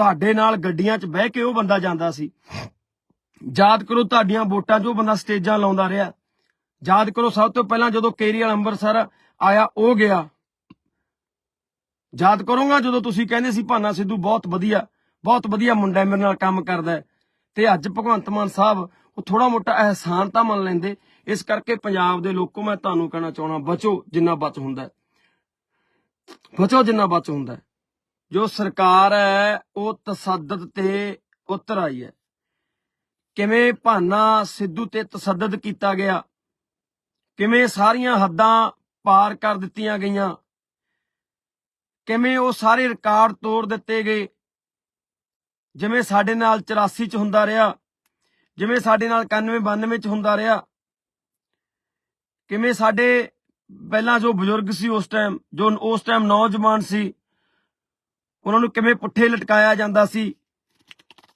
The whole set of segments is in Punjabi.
ਤੁਹਾਡੇ ਨਾਲ ਗੱਡੀਆਂ 'ਚ ਬਹਿ ਕੇ ਉਹ ਬੰਦਾ ਜਾਂਦਾ ਸੀ। ਯਾਦ ਕਰੋ ਤੁਹਾਡੀਆਂ ਵੋਟਾਂ 'ਚ ਉਹ ਬੰਦਾ ਸਟੇਜਾਂ ਲਾਉਂਦਾ ਰਿਹਾ। ਯਾਦ ਕਰੋ ਸਭ ਤੋਂ ਪਹਿਲਾਂ ਜਦੋਂ ਕੇਰੀਅਲ ਅੰਮ੍ਰਿਤਸਰ ਆਇਆ, ਉਹ ਗਿਆ। ਯਾਦ ਕਰੋਗਾ ਜਦੋਂ ਤੁਸੀਂ ਕਹਿੰਦੇ ਸੀ, ਭਾਨਾ ਸਿੱਧੂ ਬਹੁਤ ਵਧੀਆ ਬਹੁਤ ਵਧੀਆ ਮੁੰਡਾ ਮੇਰੇ ਨਾਲ ਕੰਮ ਕਰਦਾ ਤੇ ਅੱਜ ਭਗਵੰਤ ਮਾਨ ਸਾਹਿਬ ਉਹ ਥੋੜਾ ਮੋਟਾ ਅਹਿਸਾਨ ਤਾਂ ਮੰਨ ਲੈਂਦੇ। ਇਸ ਕਰਕੇ ਪੰਜਾਬ ਦੇ ਲੋਕੋ ਮੈਂ ਤੁਹਾਨੂੰ ਕਹਿਣਾ ਚਾਹਣਾ ਬਚੋ ਜਿੰਨਾ ਬਚ ਹੁੰਦਾ ਬਚੋ ਜਿੰਨਾ ਬਚ ਹੁੰਦਾ ਜੋ ਸਰਕਾਰ ਹੈ, ਉਹ ਤਸੱਦਦ ਤੇ ਉਤਰ ਆਈ ਹੈ। ਕਿਵੇਂ ਭਾਨਾ ਸਿੱਧੂ ਤੇ ਤਸੱਦਦ ਕੀਤਾ ਗਿਆ? ਕਿਵੇਂ ਸਾਰੀਆਂ ਹੱਦਾਂ ਪਾਰ ਕਰ ਦਿੱਤੀਆਂ ਗਈਆਂ? ਕਿਵੇਂ ਉਹ ਸਾਰੇ ਰਿਕਾਰਡ ਤੋੜ ਦਿੱਤੇ ਗਏ? ਜਿਵੇਂ ਸਾਡੇ ਨਾਲ 84 ਚ ਹੁੰਦਾ ਰਿਹਾ, ਜਿਵੇਂ ਸਾਡੇ ਨਾਲ 91 92 ਚ ਹੁੰਦਾ ਰਿਹਾ, ਕਿਵੇਂ ਸਾਡੇ ਪਹਿਲਾਂ ਜੋ ਬਜ਼ੁਰਗ ਸੀ ਉਸ ਟਾਈਮ ਜੋ ਉਸ ਟਾਈਮ ਨੌਜਵਾਨ ਸੀ ਉਹਨਾਂ ਨੂੰ ਕਿਵੇਂ ਪੁੱਠੇ ਲਟਕਾਇਆ ਜਾਂਦਾ ਸੀ?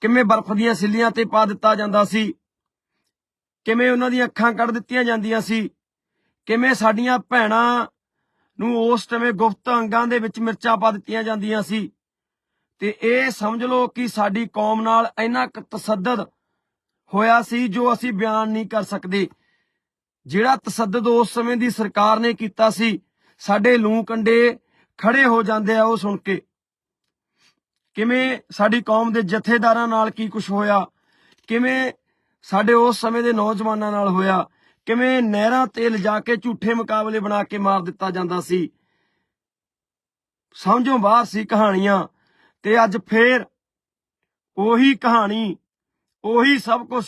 ਕਿਵੇਂ ਬਰਫ਼ ਦੀਆਂ ਸਿੱਲੀਆਂ ਤੇ ਪਾ ਦਿੱਤਾ ਜਾਂਦਾ ਸੀ? ਕਿਵੇਂ ਉਹਨਾਂ ਦੀਆਂ ਅੱਖਾਂ ਕੱਢ ਦਿੱਤੀਆਂ ਜਾਂਦੀਆਂ ਸੀ? ਕਿਵੇਂ ਸਾਡੀਆਂ ਭੈਣਾਂ ਨੂੰ ਉਸ ਸਮੇਂ ਗੁਪਤ ਅੰਗਾਂ ਦੇ ਵਿੱਚ ਮਿਰਚਾਂ ਪਾ ਦਿੱਤੀਆਂ ਜਾਂਦੀਆਂ ਸੀ? ਤੇ ਇਹ ਸਮਝ ਲਓ ਕਿ ਸਾਡੀ ਕੌਮ ਨਾਲ ਇੰਨਾ ਕੁ ਤਸੱਦਦ ਹੋਇਆ ਸੀ ਜੋ ਅਸੀਂ ਬਿਆਨ ਨਹੀਂ ਕਰ ਸਕਦੇ। ਜਿਹੜਾ ਤਸੱਦਦ ਉਸ ਸਮੇਂ ਦੀ ਸਰਕਾਰ ਨੇ ਕੀਤਾ ਸੀ, ਸਾਡੇ ਲੂੰ ਕੰਡੇ ਖੜੇ ਹੋ ਜਾਂਦੇ ਆ ਉਹ ਸੁਣ ਕੇ। ਕਿਵੇਂ ਸਾਡੀ ਕੌਮ ਦੇ ਜਥੇਦਾਰਾਂ ਨਾਲ ਕੀ ਕੁਝ ਹੋਇਆ? ਕਿਵੇਂ ਸਾਡੇ ਉਸ ਸਮੇਂ ਦੇ ਨੌਜਵਾਨਾਂ ਨਾਲ ਹੋਇਆ? ਕਿਵੇਂ ਨਹਿਰਾਂ ਤੇ ਲਿਜਾ ਕੇ ਝੂਠੇ ਮੁਕਾਬਲੇ ਬਣਾ ਕੇ ਮਾਰ ਦਿੱਤਾ ਜਾਂਦਾ ਸੀ? ਸਮਝੋਂ ਬਾਹਰ ਸੀ ਕਹਾਣੀਆਂ ਤੇ ਅੱਜ ਫੇਰ ਉਹੀ ਕਹਾਣੀ, ਉਹੀ ਸਭ ਕੁਝ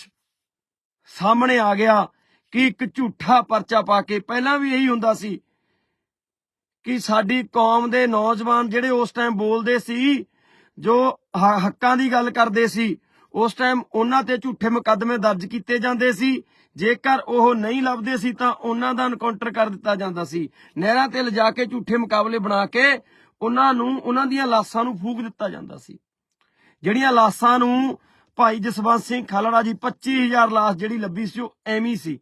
ਸਾਹਮਣੇ ਆ ਗਿਆ ਕਿ ਇੱਕ ਝੂਠਾ ਪਰਚਾ ਪਾ ਕੇ ਪਹਿਲਾਂ ਵੀ ਇਹੀ ਹੁੰਦਾ ਸੀ ਕਿ ਸਾਡੀ ਕੌਮ ਦੇ ਨੌਜਵਾਨ ਜਿਹੜੇ ਉਸ ਟਾਈਮ ਬੋਲਦੇ ਸੀ ਜੋ ਹੱਕਾਂ ਦੀ ਗੱਲ ਕਰਦੇ ਸੀ, ਉਸ ਟਾਈਮ ਉਹਨਾਂ ਤੇ ਝੂਠੇ ਮੁਕੱਦਮੇ ਦਰਜ ਕੀਤੇ ਜਾਂਦੇ ਸੀ। ਜੇਕਰ ਉਹ ਨਹੀਂ ਲੱਭਦੇ ਸੀ ਤਾਂ ਉਹਨਾਂ ਦਾ ਐਨਕਾਊਂਟਰ ਕਰ ਦਿੱਤਾ ਜਾਂਦਾ ਸੀ। ਨਹਿਰਾਂ ਤੇ ਲਿਜਾ ਕੇ ਝੂਠੇ ਮੁਕਾਬਲੇ ਬਣਾ ਕੇ ਉਹਨਾਂ ਨੂੰ, ਉਹਨਾਂ ਦੀਆਂ ਲਾਸ਼ਾਂ ਨੂੰ ਫੂਕ ਦਿੱਤਾ ਜਾਂਦਾ ਸੀ। ਜਿਹੜੀਆਂ ਲਾਸ਼ਾਂ ਨੂੰ ਭਾਈ ਜਸਵੰਤ ਸਿੰਘ ਖਾਲੜਾ ਜੀ 25000 ਲਾਸ਼ ਜਿਹੜੀ ਲੱਭੀ ਸੀ, ਉਹ ਐਵੇਂ ਸੀ।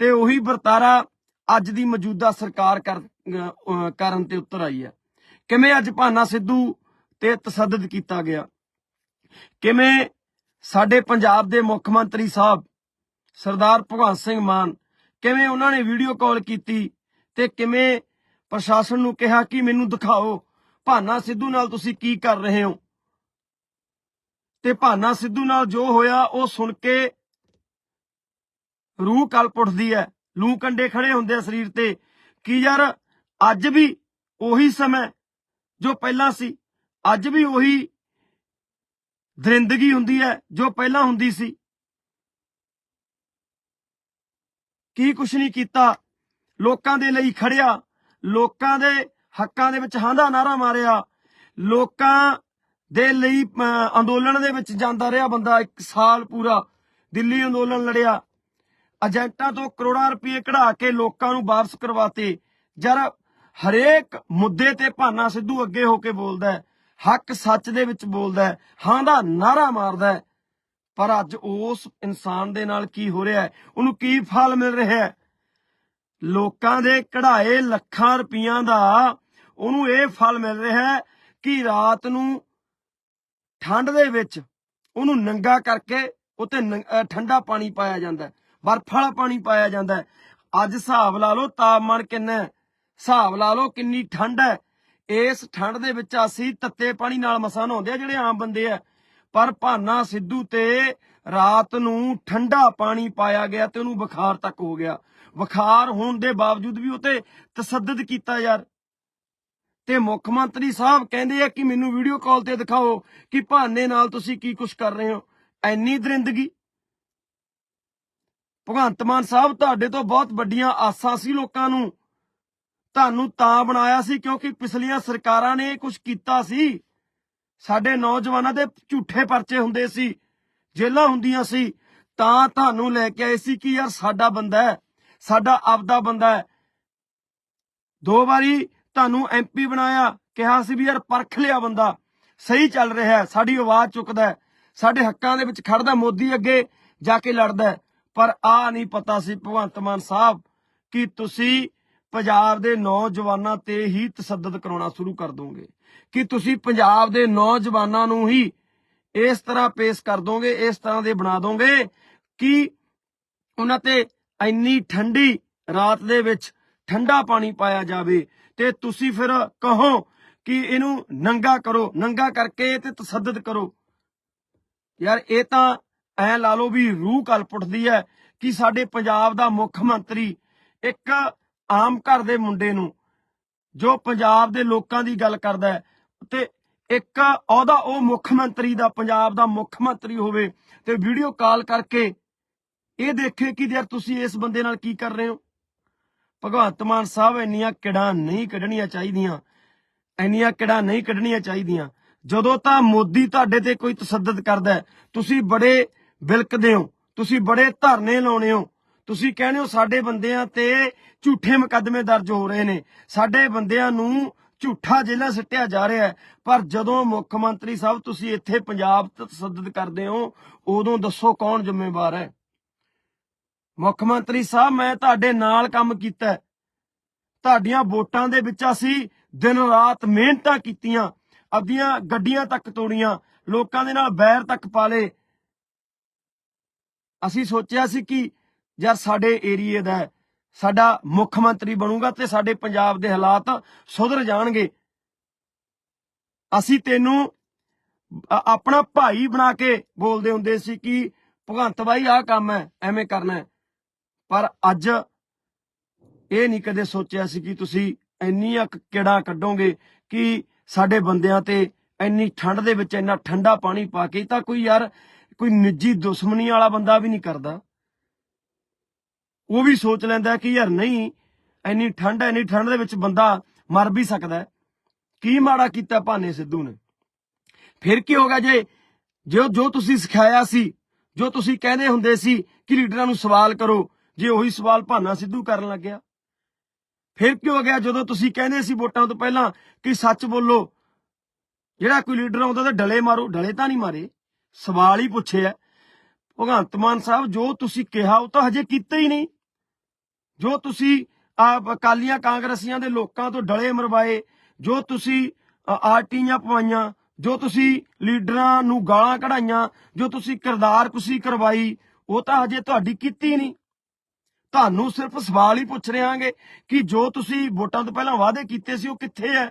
ਤੇ ਉਹੀ ਵਰਤਾਰਾ ਅੱਜ ਦੀ ਮੌਜੂਦਾ ਸਰਕਾਰ ਕਰਨ ਤੇ ਉਤਰ ਆਈ ਹੈ। ਕਿਵੇਂ ਅੱਜ ਭਾਨਾ ਸਿੱਧੂ ਤੇ ਤਸੱਦਦ ਕੀਤਾ ਗਿਆ। ਕਿਵੇਂ ਸਾਡੇ ਪੰਜਾਬ ਦੇ ਮੁੱਖ ਮੰਤਰੀ ਸਾਹਿਬ ਸਰਦਾਰ ਭਗਵੰਤ ਸਿੰਘ ਮਾਨ, ਕਿਵੇਂ ਉਹਨਾਂ ਨੇ ਵੀਡੀਓ ਕਾਲ ਕੀਤੀ ਤੇ ਕਿਵੇਂ ਪ੍ਰਸ਼ਾਸਨ ਨੂੰ ਕਿਹਾ ਕਿ ਮੈਨੂੰ ਦਿਖਾਓ ਭਾਨਾ ਸਿੱਧੂ ਨਾਲ ਤੁਸੀਂ ਕੀ ਕਰ ਰਹੇ ਹੋ? ਤੇ ਭਾਨਾ ਸਿੱਧੂ ਨਾਲ ਜੋ ਹੋਇਆ ਉਹ ਸੁਣ ਕੇ ਰੂਹ ਕਲਪ ਉੱਠਦੀ ਹੈ। ਲੂ ਕੰਡੇ ਖੜੇ ਹੁੰਦੇ ਆ ਸਰੀਰ ਤੇ। ਕੀ ਯਾਰ, ਅੱਜ ਵੀ ਉਹੀ ਸਮਾਂ ਜੋ ਪਹਿਲਾਂ ਸੀ। ਅੱਜ ਵੀ ਉਹੀ ਦਰਿੰਦਗੀ ਹੁੰਦੀ ਹੈ ਜੋ ਪਹਿਲਾਂ ਹੁੰਦੀ ਸੀ। ਕੀ ਕੁਛ ਨਹੀਂ ਕੀਤਾ, ਲੋਕਾਂ ਦੇ ਲਈ ਖੜਿਆ, ਲੋਕਾਂ ਦੇ ਹੱਕਾਂ ਦੇ ਵਿੱਚ ਹਾਂਦਾ ਨਾਰਾ ਮਾਰਿਆ, ਲੋਕਾਂ ਦੇ ਲਈ ਅੰਦੋਲਨ ਦੇ ਵਿੱਚ ਜਾਂਦਾ ਰਿਹਾ ਬੰਦਾ ਇੱਕ ਸਾਲ ਪੂਰਾ, ਦਿੱਲੀ ਅੰਦੋਲਨ ਲੜਿਆ। ਏਜੰਟਾਂ ਤੋਂ ਕਰੋੜਾਂ ਰੁਪਏ ਕਢਾ ਕੇ ਲੋਕਾਂ ਨੂੰ ਵਾਪਸ ਕਰਵਾਤੇ। ਜਰ ਹਰੇਕ ਮੁੱਦੇ ਤੇ ਭਾਨਾ ਸਿੱਧੂ ਅੱਗੇ ਹੋ ਕੇ ਬੋਲਦਾ ਹੈ ਹੱਕ ਸੱਚ ਦੇ ਵਿੱਚ ਬੋਲਦਾ ਹੈ, ਹਾਂ ਦਾ ਨਾਰਾ ਮਾਰਦਾ ਹੈ। ਪਰ ਅੱਜ ਉਸ ਇਨਸਾਨ ਦੇ ਨਾਲ ਕੀ ਹੋ ਰਿਹਾ ਹੈ? ਉਹਨੂੰ ਕੀ ਫਲ ਮਿਲ ਰਿਹਾ ਹੈ? ਲੋਕਾਂ ਦੇ ਕਢਾਏ ਲੱਖਾਂ ਰੁਪਈਆਂ ਦਾ ਉਹਨੂੰ ਇਹ ਫਲ ਮਿਲ ਰਿਹਾ ਹੈ ਕਿ ਰਾਤ ਨੂੰ ਠੰਡ ਦੇ ਵਿੱਚ ਉਹਨੂੰ ਨੰਗਾ ਕਰਕੇ ਉਤੇ ਠੰਡਾ ਪਾਣੀ ਪਾਇਆ ਜਾਂਦਾ ਬਰਫ ਵਾਲਾ ਪਾਣੀ ਪਾਇਆ ਜਾਂਦਾ ਅੱਜ ਹਿਸਾਬ ਲਾ ਲਓ, ਤਾਪਮਾਨ ਕਿੰਨਾ ਹੈ? ਹਿਸਾਬ ਲਾ ਲਓ, ਕਿੰਨੀ ਠੰਡ ਹੈ? ਇਸ ਠੰਡ ਦੇ ਵਿੱਚ ਅਸੀਂ ਤੱਤੇ ਪਾਣੀ ਨਾਲ ਮਸਾਂ ਨਹਾਉਂਦੇ ਆ, ਜਿਹੜੇ ਆਮ ਬੰਦੇ ਆ। ਪਰ ਭਾਨਾ ਸਿੱਧੂ ਤੇ ਰਾਤ ਨੂੰ ਠੰਡਾ ਪਾਣੀ ਪਾਇਆ ਗਿਆ ਤੇ ਉਹਨੂੰ ਬੁਖਾਰ ਤੱਕ ਹੋ ਗਿਆ। ਬੁਖਾਰ ਹੋਣ ਦੇ ਬਾਵਜੂਦ ਵੀ ਉਤੇ ਤਸੱਦਦ ਕੀਤਾ ਯਾਰ। ਤੇ ਮੁੱਖ ਮੰਤਰੀ ਸਾਹਿਬ ਕਹਿੰਦੇ ਆ ਕਿ ਮੈਨੂੰ ਵੀਡੀਓ ਕਾਲ ਤੇ ਦਿਖਾਓ ਕਿ ਭਾਨੇ ਨਾਲ ਤੁਸੀਂ ਕੀ ਕੁਝ ਕਰ ਰਹੇ ਹੋ। ਐਨੀ ਦਰਿੰਦਗੀ। ਭਗਵੰਤ ਮਾਨ ਸਾਹਿਬ, ਤੁਹਾਡੇ ਤੋਂ ਬਹੁਤ ਵੱਡੀਆਂ ਆਸਾਂ ਸੀ ਲੋਕਾਂ ਨੂੰ। ਤੁਹਾਨੂੰ ਤਾਂ ਬਣਾਇਆ ਸੀ ਕਿਉਂਕਿ ਪਿਛਲੀਆਂ ਸਰਕਾਰਾਂ ਨੇ ਇਹ ਕੁਝ ਕੀਤਾ ਸੀ। ਸਾਡੇ ਨੌਜਵਾਨਾਂ ਦੇ ਝੂਠੇ ਪਰਚੇ ਹੁੰਦੇ ਸੀ ਜੇਲਾਂ ਹੁੰਦੀਆਂ ਸੀ। ਤਾਂ ਤੁਹਾਨੂੰ ਲੈ ਕੇ ਆਏ ਸੀ ਕਿ ਯਾਰ ਸਾਡਾ ਬੰਦਾ ਹੈ, ਸਾਡਾ ਆਪਦਾ ਬੰਦਾ ਹੈ। ਦੋ ਵਾਰੀ ਤੁਹਾਨੂੰ ਐਮਪੀ ਬਣਾਇਆ, ਕਿਹਾ ਸੀ ਵੀ ਯਾਰ ਪਰਖ ਲਿਆ ਬੰਦਾ, ਸਹੀ ਚੱਲ ਰਿਹਾ ਸਾਡੀ ਆਵਾਜ਼ ਚੁੱਕਦਾ ਸਾਡੇ ਹੱਕਾਂ ਦੇ ਵਿੱਚ ਖੜਦਾ ਮੋਦੀ ਅੱਗੇ ਜਾ ਕੇ ਲੜਦਾ ਪਰ ਆ ਨਹੀਂ ਪਤਾ ਸੀ ਭਗਵੰਤ ਮਾਨ ਸਾਹਿਬ ਕਿ ਤੁਸੀਂ ਪੰਜਾਬ ਦੇ ਨੌਜਵਾਨਾਂ ਤੇ ਹੀ ਤਸੱਦਦ ਕਰਾਉਣਾ ਸ਼ੁਰੂ ਕਰ ਦੋਗੇ। ਕਿ ਤੁਸੀਂ ਪੰਜਾਬ ਦੇ ਨੌਜਵਾਨਾਂ ਨੂੰ ਹੀ ਇਸ ਤਰ੍ਹਾਂ ਪੇਸ਼ ਕਰ ਦੋਗੇ, ਇਸ ਤਰ੍ਹਾਂ ਦੇ ਬਣਾ ਦੋਗੇ ਕਿ ਉਹਨਾਂ ਤੇ ਇੰਨੀ ਠੰਡੀ ਰਾਤ ਦੇ ਵਿੱਚ ਠੰਡਾ ਪਾਣੀ ਪਾਇਆ ਜਾਵੇ ਤੇ ਤੁਸੀਂ ਫਿਰ ਕਹੋ ਕਿ ਇਹਨੂੰ ਨੰਗਾ ਕਰੋ, ਨੰਗਾ ਕਰਕੇ ਤੇ ਤਸੱਦਦ ਕਰੋ। ਯਾਰ ਇਹ ਤਾਂ ਐ ਲਾ ਲਓ ਵੀ ਰੂਹ ਕਲ ਉੱਠਦੀ ਹੈ ਕਿ ਸਾਡੇ ਪੰਜਾਬ ਦਾ ਮੁੱਖ ਮੰਤਰੀ ਇੱਕ ਆਮ ਘਰ ਦੇ ਮੁੰਡੇ ਨੂੰ, ਜੋ ਪੰਜਾਬ ਦੇ ਲੋਕਾਂ ਦੀ ਗੱਲ ਕਰਦਾ ਹੈ, ਤੇ ਇੱਕ ਉਹਦਾ, ਉਹ ਮੁੱਖ ਮੰਤਰੀ ਦਾ, ਪੰਜਾਬ ਦਾ ਮੁੱਖ ਮੰਤਰੀ ਹੋਵੇ, ਤੇ ਵੀਡੀਓ ਕਾਲ ਕਰਕੇ ਇਹ ਦੇਖੇ ਕਿ ਯਾਰ ਤੁਸੀਂ ਇਸ ਬੰਦੇ ਨਾਲ ਕੀ ਕਰ ਰਹੇ ਹੋ? ਭਗਵੰਤ ਮਾਨ ਸਾਹਿਬ ਇੰਨੀਆਂ ਕਿੜਾਂ ਨਹੀਂ ਕੱਢਣੀਆਂ ਚਾਹੀਦੀਆਂ, ਇੰਨੀਆਂ ਕਿੜਾਂ ਨਹੀਂ ਕੱਢਣੀਆਂ ਚਾਹੀਦੀਆਂ। ਜਦੋਂ ਤਾਂ ਮੋਦੀ ਤੁਹਾਡੇ ਤੇ ਕੋਈ ਤਸੱਦਦ ਕਰਦਾ ਤੁਸੀਂ ਬੜੇ ਬਿਲਕਦੇ ਹੋ, ਤੁਸੀਂ ਬੜੇ ਧਰਨੇ ਲਾਉਣੇ ਹੋ, ਤੁਸੀਂ ਕਹਿੰਦੇ ਹੋ ਸਾਡੇ ਬੰਦਿਆਂ ਤੇ ਝੂਠੇ ਮੁਕੱਦਮੇ ਦਰਜ ਹੋ ਰਹੇ ਨੇ। ਸਾਡੇ ਬੰਦਿਆਂ ਨੂੰ ਝੂਠਾ ਜੇਲ੍ਹਾਂ ਸਿੱਟਿਆ ਜਾ ਰਿਹਾ ਹੈ। ਪਰ ਜਦੋਂ ਮੁੱਖ ਮੰਤਰੀ ਸਾਹਿਬ ਤੁਸੀਂ ਇੱਥੇ ਪੰਜਾਬ ਤੇ ਤਸੱਦਦ ਕਰਦੇ ਹੋ, ਉਦੋਂ ਦੱਸੋ ਕੌਣ ਜ਼ਿੰਮੇਵਾਰ ਹੈ? ਮੁੱਖ ਮੰਤਰੀ ਸਾਹਿਬ, ਮੈਂ ਤੁਹਾਡੇ ਨਾਲ ਕੰਮ ਕੀਤਾ ਤੁਹਾਡੀਆਂ ਵੋਟਾਂ ਦੇ ਵਿੱਚ ਅਸੀਂ ਦਿਨ ਰਾਤ ਮਿਹਨਤਾਂ ਕੀਤੀਆਂ, ਆਪਦੀਆਂ ਗੱਡੀਆਂ ਤੱਕ ਤੋੜੀਆਂ, ਲੋਕਾਂ ਦੇ ਨਾਲ ਬੈਰ ਤੱਕ ਪਾਲੇ। ਅਸੀਂ ਸੋਚਿਆ ਸੀ ਕਿ ਯਾਰ ਸਾਡੇ ਏਰੀਏ ਦਾ ਸਾਡਾ ਮੁੱਖ ਮੰਤਰੀ ਬਣੂਗਾ ਤੇ ਸਾਡੇ ਪੰਜਾਬ ਦੇ ਹਾਲਾਤ ਸੁਧਰ ਜਾਣਗੇ। ਅਸੀਂ ਤੈਨੂੰ ਆਪਣਾ ਭਾਈ ਬਣਾ ਕੇ ਬੋਲਦੇ ਹੁੰਦੇ ਸੀ ਕਿ ਭਗਵੰਤ ਬਾਈ, ਆਹ ਕੰਮ ਹੈ, ਐਵੇਂ ਕਰਨਾ ਹੈ। ਪਰ ਅੱਜ ਇਹ ਨਹੀਂ ਕਦੇ ਸੋਚਿਆ ਸੀ ਕਿ ਤੁਸੀਂ ਇੰਨੀਆਂ ਕੁ ਕਿੜਾਂ ਕੱਢੋਗੇ ਕਿ ਸਾਡੇ ਬੰਦਿਆਂ ਤੇ ਇੰਨੀ ਠੰਡ ਦੇ ਵਿੱਚ ਇੰਨਾ ਠੰਡਾ ਪਾਣੀ ਪਾ ਕੇ ਤਾਂ ਕੋਈ ਯਾਰ, ਕੋਈ ਨਿੱਜੀ ਦੁਸ਼ਮਣੀ ਵਾਲਾ ਬੰਦਾ ਵੀ ਨਹੀਂ ਕਰਦਾ। ਉਹ ਵੀ ਸੋਚ ਲੈਂਦਾ ਕਿ ਯਾਰ ਨਹੀਂ, ਇੰਨੀ ਠੰਡ ਹੈ, ਇੰਨੀ ਠੰਡ ਦੇ ਵਿੱਚ ਬੰਦਾ ਮਰ ਵੀ ਸਕਦਾ ਕੀ ਮਾੜਾ ਕੀਤਾ ਭਾਨੇ ਸਿੱਧੂ ਨੇ? ਫਿਰ ਕੀ ਹੋਗਾ ਜੇ, ਜੋ ਜੋ ਤੁਸੀਂ ਸਿਖਾਇਆ ਸੀ, ਜੋ ਤੁਸੀਂ ਕਹਿੰਦੇ ਹੁੰਦੇ ਸੀ ਕਿ ਲੀਡਰਾਂ ਨੂੰ ਸਵਾਲ ਕਰੋ, ਜੇ ਉਹੀ ਸਵਾਲ ਭਾਨਾ ਸਿੱਧੂ ਕਰਨ ਲੱਗਿਆ। ਫਿਰ ਕੀ ਹੋ ਗਿਆ ਜਦੋਂ ਤੁਸੀਂ ਕਹਿੰਦੇ ਸੀ ਵੋਟਾਂ ਤੋਂ ਪਹਿਲਾਂ ਕਿ ਸੱਚ ਬੋਲੋ, ਜਿਹੜਾ ਕੋਈ ਲੀਡਰ ਆਉਂਦਾ ਤਾਂ ਡਲੇ ਮਾਰੋ, ਡਲੇ ਤਾਂ ਨਹੀਂ ਮਾਰੇ, ਸਵਾਲ ਹੀ ਪੁੱਛੇ ਪੁੱਛਿਆ ਭਗਵੰਤ ਮਾਨ ਸਾਹਿਬ, ਜੋ ਤੁਸੀਂ ਕਿਹਾ ਉਹ ਤਾਂ ਹਜੇ ਕੀਤਾ ਹੀ ਨਹੀਂ। ਜੋ ਤੁਸੀਂ ਅਕਾਲੀਆਂ ਕਾਂਗਰਸੀਆਂ ਦੇ ਲੋਕਾਂ ਤੋਂ ਡਲੇ ਮਰਵਾਏ, ਜੋ ਤੁਸੀਂ ਆਰਟੀਆਂ ਪਵਾਈਆਂ, ਜੋ ਤੁਸੀਂ ਲੀਡਰਾਂ ਨੂੰ ਗਾਲਾਂ ਕਢਾਈਆਂ, ਜੋ ਤੁਸੀਂ ਕਿਰਦਾਰ ਕੁਸੀ ਕਰਵਾਈ, ਉਹ ਤਾਂ ਹਜੇ ਤੁਹਾਡੀ ਕੀਤੀ ਨਹੀਂ। ਤੁਹਾਨੂੰ ਸਿਰਫ ਸਵਾਲ ਹੀ ਪੁੱਛ ਰਹਾਂਗੇ ਕਿ ਜੋ ਤੁਸੀਂ ਵੋਟਾਂ ਤੋਂ ਪਹਿਲਾਂ ਵਾਅਦੇ ਕੀਤੇ ਸੀ, ਉਹ ਕਿੱਥੇ ਹੈ?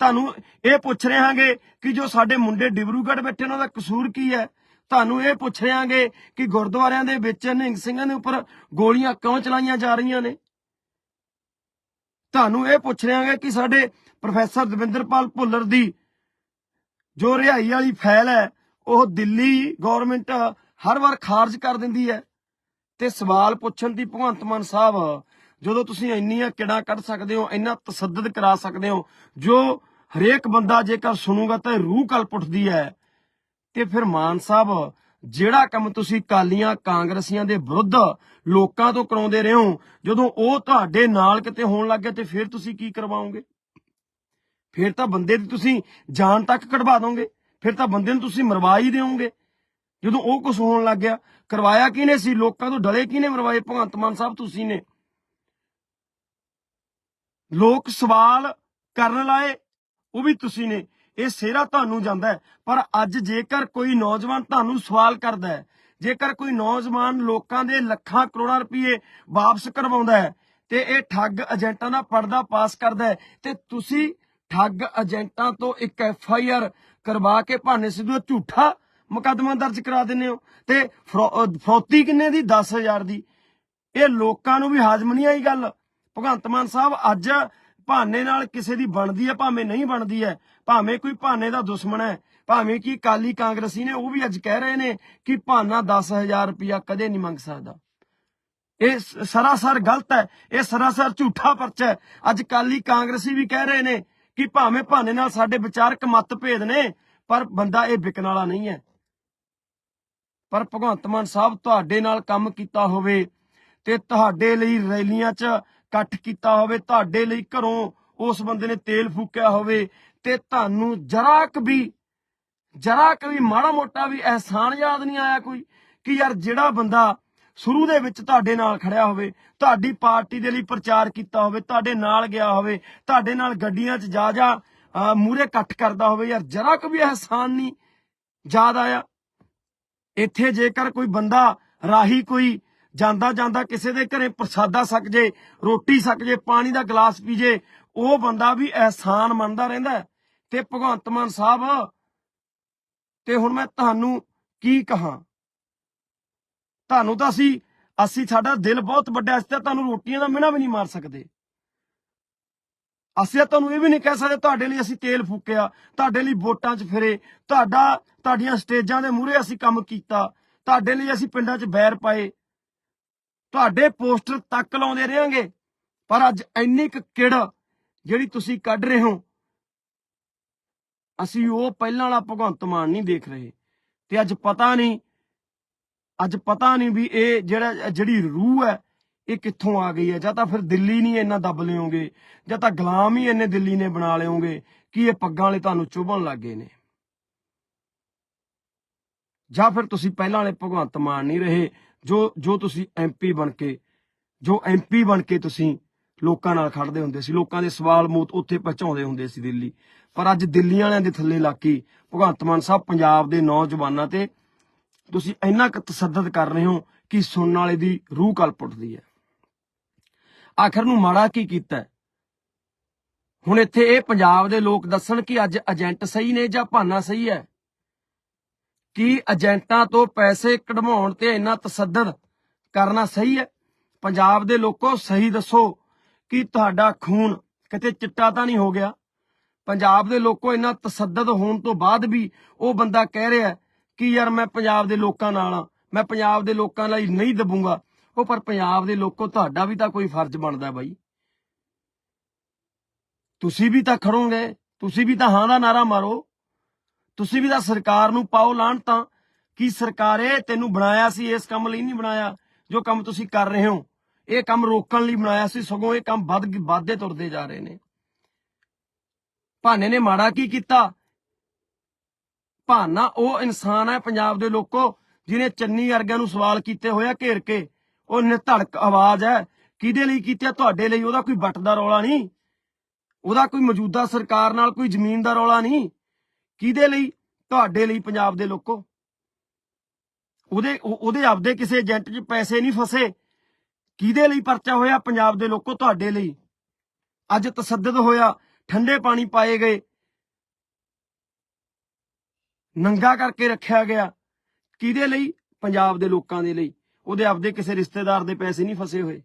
ਤੁਹਾਨੂੰ ਇਹ ਪੁੱਛ ਰਹਾਂਗੇ ਕਿ ਜੋ ਸਾਡੇ ਮੁੰਡੇ ਡਿਬਰੂਗੜ੍ਹ ਬੈਠੇ ਉਹਨਾਂ ਦਾ ਕਸੂਰ ਕੀ ਹੈ? ਤੁਹਾਨੂੰ ਇਹ ਪੁੱਛ ਰਹਾਂਗੇ ਕਿ ਗੁਰਦੁਆਰਿਆਂ ਦੇ ਵਿੱਚ ਨਿਹੰਗ ਸਿੰਘਾਂ ਦੇ ਉੱਪਰ ਗੋਲੀਆਂ ਕਿਉਂ ਚਲਾਈਆਂ ਜਾ ਰਹੀਆਂ ਨੇ? ਤੁਹਾਨੂੰ ਇਹ ਪੁੱਛ ਰਹਾਂਗੇ ਕਿ ਸਾਡੇ ਪ੍ਰੋਫੈਸਰ ਦਵਿੰਦਰਪਾਲ ਭੁੱਲਰ ਦੀ ਜੋ ਰਿਹਾਈ ਵਾਲੀ ਫਾਈਲ ਹੈ, ਉਹ ਦਿੱਲੀ ਗਵਰਨਮੈਂਟ ਹਰ ਵਾਰ ਖਾਰਜ ਕਰ ਦਿੰਦੀ ਹੈ। ਤੇ ਸਵਾਲ ਪੁੱਛਣ ਦੀ ਭਗਵੰਤ ਮਾਨ ਸਾਹਿਬ, ਜਦੋਂ ਤੁਸੀਂ ਇੰਨੀਆਂ ਕਿੜਾਂ ਕੱਢ ਸਕਦੇ ਹੋ, ਇੰਨਾ ਤਸੱਦਦ ਕਰਾ ਸਕਦੇ ਹੋ, ਜੋ ਹਰੇਕ ਬੰਦਾ ਜੇਕਰ ਸੁਣੂਗਾ ਤਾਂ ਰੂਹ ਕਲਪ ਉੱਠਦੀ ਹੈ। ਤੇ ਫਿਰ ਮਾਨ ਸਾਹਿਬ, ਜਿਹੜਾ ਕੰਮ ਤੁਸੀਂ ਕਾਲੀਆਂ ਕਾਂਗਰਸੀਆਂ ਦੇ ਵਿਰੁੱਧ ਲੋਕਾਂ ਤੋਂ ਕਰਾਉਂਦੇ ਰਹੇ ਹੋ, ਜਦੋਂ ਉਹ ਤੁਹਾਡੇ ਨਾਲ ਕਿਤੇ ਹੋਣ ਲੱਗ ਗਿਆ ਤੇ ਫਿਰ ਤੁਸੀਂ ਕੀ ਕਰਵਾਓਗੇ? ਫਿਰ ਤਾਂ ਬੰਦੇ ਦੀ ਤੁਸੀਂ ਜਾਨ ਤੱਕ ਕਢਵਾ ਦੋਗੇ, ਫਿਰ ਤਾਂ ਬੰਦੇ ਨੂੰ ਤੁਸੀਂ ਮਰਵਾ ਹੀ ਦਿਓਗੇ। ਜਦੋਂ ਉਹ ਕੁਝ ਹੋਣ ਲੱਗ ਗਿਆ, ਕਰਵਾਇਆ ਕਿਹਨੇ ਸੀ? ਲੋਕਾਂ ਤੋਂ ਡਲੇ ਕਿਹਨੇ ਮਰਵਾਏ? ਭਗਵੰਤ ਮਾਨ ਸਾਹਿਬ ਤੁਸੀਂ ਨੇ। ਲੋਕ ਸਵਾਲ ਕਰਨ ਲਾਏ, ਉਹ ਵੀ ਤੁਸੀਂ ਨੇ। ਇਹ ਸਿਹਰਾ ਤੁਹਾਨੂੰ ਜਾਂਦਾ ਹੈ। ਪਰ ਅੱਜ ਜੇਕਰ ਕੋਈ ਨੌਜਵਾਨ ਤੁਹਾਨੂੰ ਸਵਾਲ ਕਰਦਾ ਹੈ, ਜੇਕਰ ਕੋਈ ਨੌਜਵਾਨ ਲੋਕਾਂ ਦੇ ਲੱਖਾਂ ਕਰੋੜਾਂ ਰੁਪਏ ਵਾਪਸ ਕਰਵਾਉਂਦਾ ਹੈ ਤੇ ਇਹ ਠੱਗ ਏਜੰਟਾਂ ਦਾ ਪਰਦਾ ਪਾਸ ਕਰਦਾ ਹੈ, ਤੇ ਤੁਸੀਂ ਠੱਗ ਏਜੰਟਾਂ ਤੋਂ ਇੱਕ ਐਫ ਆਈ ਆਰ ਕਰਵਾ ਕੇ ਭਾਨੇ ਸਿੱਧੂ ਝੂਠਾ ਮੁਕਦਮਾ ਦਰਜ ਕਰਾ ਦਿੰਦੇ ਹੋ ਤੇ ਫਰੌ- ਕਿੰਨੇ ਦੀ? 10000 ਦੀ। ਇਹ ਲੋਕਾਂ ਨੂੰ ਵੀ ਹਾਜ਼ਮ ਨਹੀਂ ਆਈ ਗੱਲ। ਭਗਵੰਤ ਮਾਨ ਸਾਹਿਬ ਅੱਜ ਭਾਨੇ ਨਾਲ ਕਿਸੇ ਦੀ ਬਣਦੀ ਹੈ, ਭਾਵੇਂ ਨਹੀਂ ਬਣਦੀ ਹੈ, ਭਾਵੇਂ ਕੋਈ ਭਾਨੇ ਦਾ ਦੁਸ਼ਮਣ ਹੈ, ਭਾਵੇਂ ਕਿ ਕਾਲੀ ਕਾਂਗਰਸੀ ਨੇ ਉਹ ਵੀ ਅੱਜ ਕਹਿ ਰਹੇ ਨੇ ਕਿ ਭਾਨਾ 10000 ਰੁਪਇਆ ਕਦੇ ਨਹੀਂ ਮੰਗ ਸਕਦਾ। ਇਹ ਸਰਾਸਰ ਗਲਤ ਹੈ, ਇਹ ਸਰਾਸਰ ਝੂਠਾ ਪਰਚਾ ਹੈ। ਅੱਜ ਕਾਲੀ ਕਾਂਗਰਸੀ ਵੀ ਕਹਿ ਰਹੇ ਨੇ ਕਿ ਭਾਵੇਂ ਭਾਨੇ ਨਾਲ ਸਾਡੇ ਵਿਚਾਰਕ ਮਤਭੇਦ ਨੇ, ਪਰ ਬੰਦਾ ਇਹ ਵਿਕਣ ਵਾਲਾ ਨਹੀਂ ਹੈ। ਪਰ ਭਗਵੰਤ ਮਾਨ ਸਾਹਿਬ ਤੁਹਾਡੇ ਨਾਲ ਕੰਮ ਕੀਤਾ ਹੋਵੇ ਤੇ ਤੁਹਾਡੇ ਲਈ ਰੈਲੀਆਂ 'ਚ ਇਕੱਠ ਕੀਤਾ ਹੋਵੇ ਤੁਹਾਡੇ ਲਈ ਘਰੋਂ, ਉਸ ਬੰਦੇ ਨੇ ਤੇਲ ਫੂਕਿਆ ਹੋਵੇ ਤੇ ਤੁਹਾਨੂੰ ਜਰਾ ਕੁ ਵੀ, ਜਰਾ ਕੁ ਵੀ ਮਾੜਾ ਮੋਟਾ ਵੀ ਅਹਿਸਾਨ ਯਾਦ ਨਹੀਂ ਆਇਆ ਕੋਈ ਕਿ ਯਾਰ ਜਿਹੜਾ ਬੰਦਾ ਸ਼ੁਰੂ ਦੇ ਵਿੱਚ ਤੁਹਾਡੇ ਨਾਲ ਖੜਿਆ ਹੋਵੇ, ਤੁਹਾਡੀ ਪਾਰਟੀ ਦੇ ਲਈ ਪ੍ਰਚਾਰ ਕੀਤਾ ਹੋਵੇ, ਤੁਹਾਡੇ ਨਾਲ ਗਿਆ ਹੋਵੇ, ਤੁਹਾਡੇ ਨਾਲ ਗੱਡੀਆਂ 'ਚ ਜਾ ਜਾ ਮੂਰੇ ਇਕੱਠ ਕਰਦਾ ਹੋਵੇ, ਯਾਰ ਜਰਾ ਕੁ ਵੀ ਅਹਿਸਾਨ ਨਹੀਂ ਯਾਦ ਆਇਆ। ਇੱਥੇ ਜੇਕਰ ਕੋਈ ਬੰਦਾ ਰਾਹੀ ਕੋਈ ਜਾਂਦਾ ਜਾਂਦਾ ਕਿਸੇ ਦੇ ਘਰੇ ਪ੍ਰਸਾਦਾ ਛਕ ਜੇ, ਰੋਟੀ ਛਕ ਜੇ, ਪਾਣੀ ਦਾ ਗਲਾਸ ਪੀ ਜੇ, ਉਹ ਬੰਦਾ ਵੀ ਅਹਿਸਾਨ ਮੰਨਦਾ ਰਹਿੰਦਾ ਤੇ ਭਗਵੰਤ ਮਾਨ ਸਾਹਿਬ, ਤੇ ਹੁਣ ਮੈਂ ਤੁਹਾਨੂੰ ਕੀ ਕਹਾਂ? ਤੁਹਾਨੂੰ ਤਾਂ ਅਸੀਂ ਅਸੀਂ ਸਾਡਾ ਦਿਲ ਬਹੁਤ ਵੱਡਾ ਅਸੀਂ ਤਾਂ ਤੁਹਾਨੂੰ ਰੋਟੀਆਂ ਦਾ ਮਿਹਣਾ ਵੀ ਨਹੀਂ ਮਾਰ ਸਕਦੇ। ਅਸੀਂ ਤੁਹਾਨੂੰ ਇਹ ਵੀ ਨਹੀਂ ਕਹਿ ਸਕਦੇ, ਤੁਹਾਡੇ ਲਈ ਅਸੀਂ ਤੇਲ ਫੂਕਿਆ, ਤੁਹਾਡੇ ਲਈ ਵੋਟਾਂ 'ਚ ਫਿਰੇ, ਤੁਹਾਡਾ, ਤੁਹਾਡੀਆਂ ਸਟੇਜਾਂ ਦੇ ਮੂਹਰੇ ਅਸੀਂ ਕੰਮ ਕੀਤਾ, ਤੁਹਾਡੇ ਲਈ ਅਸੀਂ ਪਿੰਡਾਂ 'ਚ ਬੈਰ ਪਾਏ ਤੁਹਾਡੇ ਪੋਸਟਰ ਤੱਕ ਲਾਉਂਦੇ ਰਹਾਂਗੇ। ਪਰ ਅੱਜ ਇੰਨੀ ਕੁ ਕਿੜ ਜਿਹੜੀ ਤੁਸੀਂ ਕੱਢ ਰਹੇ ਹੋ, ਅਸੀਂ ਉਹ ਪਹਿਲਾਂ ਵਾਲਾ ਭਗਵੰਤ ਮਾਨ ਨਹੀਂ ਦੇਖ ਰਹੇ। ਤੇ ਅੱਜ ਪਤਾ ਨਹੀਂ, ਅੱਜ ਪਤਾ ਨਹੀਂ ਵੀ ਇਹ ਜਿਹੜਾ, ਜਿਹੜੀ ਰੂਹ ਹੈ, ਇਹ ਕਿੱਥੋਂ ਆ ਗਈ ਹੈ। ਜਾਂ ਤਾਂ ਫਿਰ ਦਿੱਲੀ ਨਹੀਂ ਇੰਨਾ ਦੱਬ ਲਿਓਗੇ, ਜਾਂ ਤਾਂ ਗੁਲਾਮ ਹੀ ਇੰਨੇ ਦਿੱਲੀ ਨੇ ਬਣਾ ਲਿਓਗੇ ਕਿ ਇਹ ਪੱਗਾਂ ਵਾਲੇ ਤੁਹਾਨੂੰ ਚੁਭਣ ਲੱਗੇ ਨੇ। ਜਾਂ ਫਿਰ ਤੁਸੀਂ ਪਹਿਲਾਂ ਵਾਲੇ ਭਗਵੰਤ ਮਾਨ ਨਹੀਂ ਰਹੇ ਜੋ ਜੋ ਤੁਸੀਂ ਐਮਪੀ ਬਣ ਕੇ, ਜੋ ਐਮਪੀ ਬਣ ਕੇ ਤੁਸੀਂ ਲੋਕਾਂ ਨਾਲ ਖੜਦੇ ਹੁੰਦੇ ਸੀ, ਲੋਕਾਂ ਦੇ ਸਵਾਲ ਮੂਤ ਉੱਥੇ ਪਹੁੰਚਾਉਂਦੇ ਹੁੰਦੇ ਸੀ ਦਿੱਲੀ। ਪਰ ਅੱਜ ਦਿੱਲੀ ਵਾਲਿਆਂ ਦੇ ਥੱਲੇ ਲਾਕੀ ਭਗਵੰਤ ਮਾਨ ਸਾਹਿਬ ਪੰਜਾਬ ਦੇ ਨੌਜਵਾਨਾਂ ਤੇ ਤੁਸੀਂ ਇੰਨਾ ਕੁ ਤਸੱਦਦ ਕਰ ਰਹੇ ਹੋ ਕਿ ਸੁਣਨ ਵਾਲੇ ਦੀ ਰੂਹ ਕਲਪ ਉੱਠਦੀ ਹੈ। ਆਖਰ ਨੂੰ ਮਾੜਾ ਕੀ ਕੀਤਾ ਹੁਣ ਇੱਥੇ ਇਹ ਪੰਜਾਬ ਦੇ ਲੋਕ ਦੱਸਣ ਕਿ ਅੱਜ ਏਜੰਟ ਸਹੀ ਨੇ ਜਾਂ ਭਾਨਾ ਸਹੀ ਹੈ? ਕੀ ਏਜੰਟਾਂ ਤੋਂ ਪੈਸੇ ਕਢਵਾਉਣ ਤੇ ਇੰਨਾ ਤਸੱਦਦ ਕਰਨਾ ਸਹੀ ਹੈ? ਪੰਜਾਬ ਦੇ ਲੋਕੋ, ਸਹੀ ਦੱਸੋ ਕਿ ਤੁਹਾਡਾ ਖੂਨ ਕਿਤੇ ਚਿੱਟਾ ਤਾਂ ਨਹੀਂ ਹੋ ਗਿਆ? ਪੰਜਾਬ ਦੇ ਲੋਕੋ ਇੰਨਾ ਤਸੱਦਦ ਹੋਣ ਤੋਂ ਬਾਅਦ ਵੀ ਉਹ ਬੰਦਾ ਕਹਿ ਰਿਹਾ ਕਿ ਯਾਰ ਮੈਂ ਪੰਜਾਬ ਦੇ ਲੋਕਾਂ ਨਾਲ ਆ ਮੈਂ ਪੰਜਾਬ ਦੇ ਲੋਕਾਂ ਲਈ ਨਹੀਂ ਦਬੂੰਗਾ। ਉਹ ਪਰ ਪੰਜਾਬ ਦੇ ਲੋਕੋ ਤੁਹਾਡਾ ਵੀ ਤਾਂ ਕੋਈ ਫਰਜ਼ ਬਣਦਾ ਬਾਈ। ਤੁਸੀਂ ਵੀ ਤਾਂ ਖੜੋਗੇ, ਤੁਸੀਂ ਵੀ ਤਾਂ ਹਾਂ ਦਾ ਨਾਰਾ ਮਾਰੋ। ਤੁਸੀਂ ਵੀ ਤਾਂ ਸਰਕਾਰ ਨੂੰ ਪਾਓ ਲਾਣ ਤਾਂ ਕਿ ਸਰਕਾਰੇ ਤੈਨੂੰ ਬਣਾਇਆ ਸੀ, ਇਸ ਕੰਮ ਲਈ ਨਹੀਂ ਬਣਾਇਆ, ਜੋ ਕੰਮ ਤੁਸੀਂ ਕਰ ਰਹੇ ਹੋ। ਇਹ ਕੰਮ ਰੋਕਣ ਲਈ ਬਣਾਇਆ ਸੀ, ਸਗੋਂ ਇਹ ਕੰਮ ਵੱਧ ਵੱਧਦੇ ਤੁਰਦੇ ਜਾ ਰਹੇ ਨੇ। ਭਾਨੇ ਨੇ ਮਾੜਾ ਕੀ ਕੀਤਾ? ਭਾਨਾ ਉਹ ਇਨਸਾਨ ਹੈ ਪੰਜਾਬ ਦੇ ਲੋਕੋ, ਜਿਹਨੇ ਚੰਨੀ ਵਰਗਿਆਂ ਨੂੰ ਸਵਾਲ ਕੀਤੇ ਹੋਇਆ ਘੇਰ ਕੇ। ਉਹ ਨਿਧੜਕ ਆਵਾਜ਼ ਹੈ, ਕਿਹਦੇ ਲਈ ਕੀਤੀ ਤੁਹਾਡੇ ਲਈ ਉਹਦਾ ਕੋਈ ਵੱਟ ਦਾ ਰੌਲਾ ਨਹੀਂ। ਉਹਦਾ ਕੋਈ ਮੌਜੂਦਾ ਸਰਕਾਰ ਨਾਲ ਕੋਈ ਜ਼ਮੀਨ ਦਾ ਰੌਲਾ ਨਹੀਂ। ਕਿਹਦੇ ਲਈ? ਤੁਹਾਡੇ ਲਈ, ਪੰਜਾਬ ਦੇ ਲੋਕੋ। ਉਹਦੇ ਉਹਦੇ ਆਪਦੇ ਕਿਸੇ ਏਜੰਟ 'ਚ ਪੈਸੇ ਨਹੀਂ ਫਸੇ। ਕਿਹਦੇ ਲਈ ਪਰਚਾ ਹੋਇਆ? ਪੰਜਾਬ ਦੇ ਲੋਕੋ, ਤੁਹਾਡੇ ਲਈ। ਅੱਜ ਤਸੱਦਦ ਹੋਇਆ, ਠੰਡੇ ਪਾਣੀ ਪਾਏ ਗਏ। ਨੰਗਾ ਕਰਕੇ ਰੱਖਿਆ ਗਿਆ। ਕਿਹਦੇ ਲਈ? ਪੰਜਾਬ ਦੇ ਲੋਕਾਂ ਦੇ ਲਈ। ਉਹਦੇ ਆਪਦੇ ਕਿਸੇ ਰਿਸ਼ਤੇਦਾਰ ਦੇ ਪੈਸੇ ਨਹੀਂ ਫਸੇ ਹੋਏ।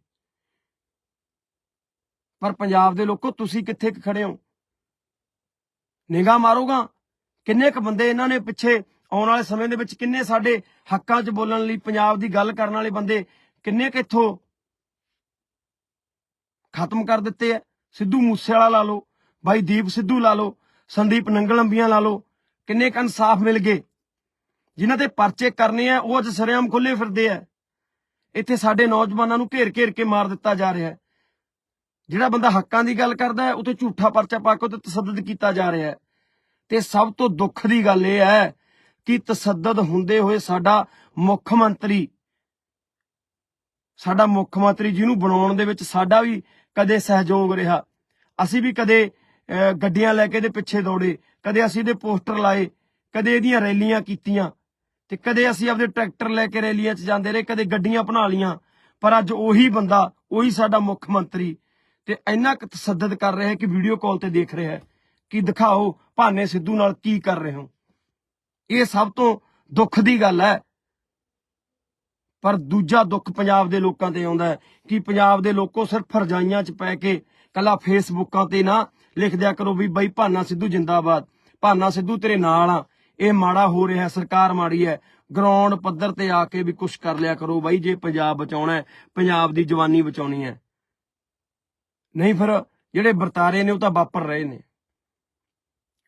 ਪਰ ਪੰਜਾਬ ਦੇ ਲੋਕੋ, ਤੁਸੀਂ ਕਿੱਥੇ ਖੜੇ ਹੋ? ਨਿਗਾਹ ਮਾਰੋਗਾ? ਕਿੰਨੇ ਕੁ ਬੰਦੇ ਇਹਨਾਂ ਨੇ ਪਿੱਛੇ ਆਉਣ ਵਾਲੇ ਸਮੇਂ ਦੇ ਵਿੱਚ ਕਿੰਨੇ ਸਾਡੇ ਹੱਕਾਂ 'ਚ ਬੋਲਣ ਲਈ, ਪੰਜਾਬ ਦੀ ਗੱਲ ਕਰਨ ਵਾਲੇ ਬੰਦੇ ਕਿੰਨੇ ਕੁ ਇੱਥੋਂ ਖਤਮ ਕਰ ਦਿੱਤੇ ਐ ਸਿੱਧੂ ਮੂਸੇਵਾਲਾ ਲਾ ਲਓ, ਬਾਈ ਦੀਪ ਸਿੱਧੂ ਲਾ ਲਓ, ਸੰਦੀਪ ਨੰਗਲੰਬੀਆਂ ਲਾ ਲਓ, ਕਿੰਨੇ ਕੁ ਇਨਸਾਫ ਮਿਲ ਗਏ? ਜਿਨ੍ਹਾਂ ਤੇ ਪਰਚੇ ਕਰਨੇ ਆ, ਉਹ ਅੱਜ ਸਰੇਆਮ ਖੁੱਲੇ ਫਿਰਦੇ ਆ। ਇੱਥੇ ਸਾਡੇ ਨੌਜਵਾਨਾਂ ਨੂੰ ਘੇਰ ਘੇਰ ਕੇ ਮਾਰ ਦਿੱਤਾ ਜਾ ਰਿਹਾ ਹੈ। ਜਿਹੜਾ ਬੰਦਾ ਹੱਕਾਂ ਦੀ ਗੱਲ ਕਰਦਾ ਹੈ ਉਹ ਝੂਠਾ ਪਰਚਾ ਪਾ ਕੇ ਉਹ ਤੇ ਤਸੱਦਦ ਕੀਤਾ ਜਾ ਰਿਹਾ ਹੈ। ਤੇ ਸਭ ਤੋਂ ਦੁੱਖ ਦੀ ਗੱਲ ਇਹ ਹੈ ਕਿ ਤਸੱਦਦ ਹੁੰਦੇ ਹੋਏ ਸਾਡਾ ਮੁੱਖ ਮੰਤਰੀ, ਸਾਡਾ ਮੁੱਖ ਮੰਤਰੀ ਜਿਹਨੂੰ ਬਣਾਉਣ ਦੇ ਵਿੱਚ ਸਾਡਾ ਵੀ ਕਦੇ ਸਹਿਯੋਗ ਰਿਹਾ। ਅਸੀਂ ਵੀ ਕਦੇ ਗੱਡੀਆਂ ਲੈ ਕੇ ਇਹਦੇ ਪਿੱਛੇ ਦੌੜੇ, ਕਦੇ ਅਸੀਂ ਇਹਦੇ ਪੋਸਟਰ ਲਾਏ, ਕਦੇ ਇਹਦੀਆਂ ਰੈਲੀਆਂ ਕੀਤੀਆਂ ਤੇ ਕਦੇ ਅਸੀਂ ਆਪਦੇ ਟਰੈਕਟਰ ਲੈ ਕੇ ਰੈਲੀਆਂ 'ਚ ਜਾਂਦੇ ਰਹੇ, ਕਦੇ ਗੱਡੀਆਂ ਬਣਾ ਲੀਆਂ ਪਰ ਅੱਜ ਉਹੀ ਬੰਦਾ, ਉਹੀ ਸਾਡਾ ਮੁੱਖ ਮੰਤਰੀ ਤੇ ਇੰਨਾ ਕੁ ਤਸੱਦਦ ਕਰ ਰਿਹਾ ਹੈ ਕਿ ਵੀਡੀਓ ਕਾਲ ਤੇ ਦੇਖ ਰਿਹਾ ਹੈ। ਕਿ ਦਿਖਾਓ ਭਾਨੇ ਸਿੱਧੂ ਨਾਲ ਕੀ ਕਰ ਰਹੇ ਹੋ? ਇਹ ਸਭ ਤੋਂ ਦੁੱਖ ਦੀ ਗੱਲ ਹੈ। ਪਰ ਦੂਜਾ ਦੁੱਖ ਪੰਜਾਬ ਦੇ ਲੋਕਾਂ ਤੇ ਆਉਂਦਾ ਕਿ ਪੰਜਾਬ ਦੇ ਲੋਕੋ ਸਿਰਫ ਰਜਾਈਆਂ 'ਚ ਪੈ ਕੇ ਕੱਲਾ ਫੇਸਬੁੱਕਾਂ ਤੇ ਨਾ ਲਿਖ ਦਿਆ ਕਰੋ ਵੀ ਬਈ ਭਾਨਾ ਸਿੱਧੂ ਜਿੰਦਾਬਾਦ, ਭਾਨਾ ਸਿੱਧੂ ਤੇਰੇ ਨਾਲ ਆ। ਇਹ ਮਾੜਾ ਹੋ ਰਿਹਾ ਸਰਕਾਰ ਮਾੜੀ ਹੈ। ਗਰਾਊਂਡ ਪੱਧਰ ਤੇ ਆ ਕੇ ਵੀ ਕੁਝ ਕਰ ਲਿਆ ਕਰੋ ਬਾਈ, ਜੇ ਪੰਜਾਬ ਬਚਾਉਣਾ ਹੈ, ਪੰਜਾਬ ਦੀ ਜਵਾਨੀ ਬਚਾਉਣੀ ਹੈ। ਨਹੀਂ ਫਿਰ ਜਿਹੜੇ ਵਰਤਾਰੇ ਨੇ ਉਹ ਤਾਂ ਵਾਪਰ ਰਹੇ ਨੇ।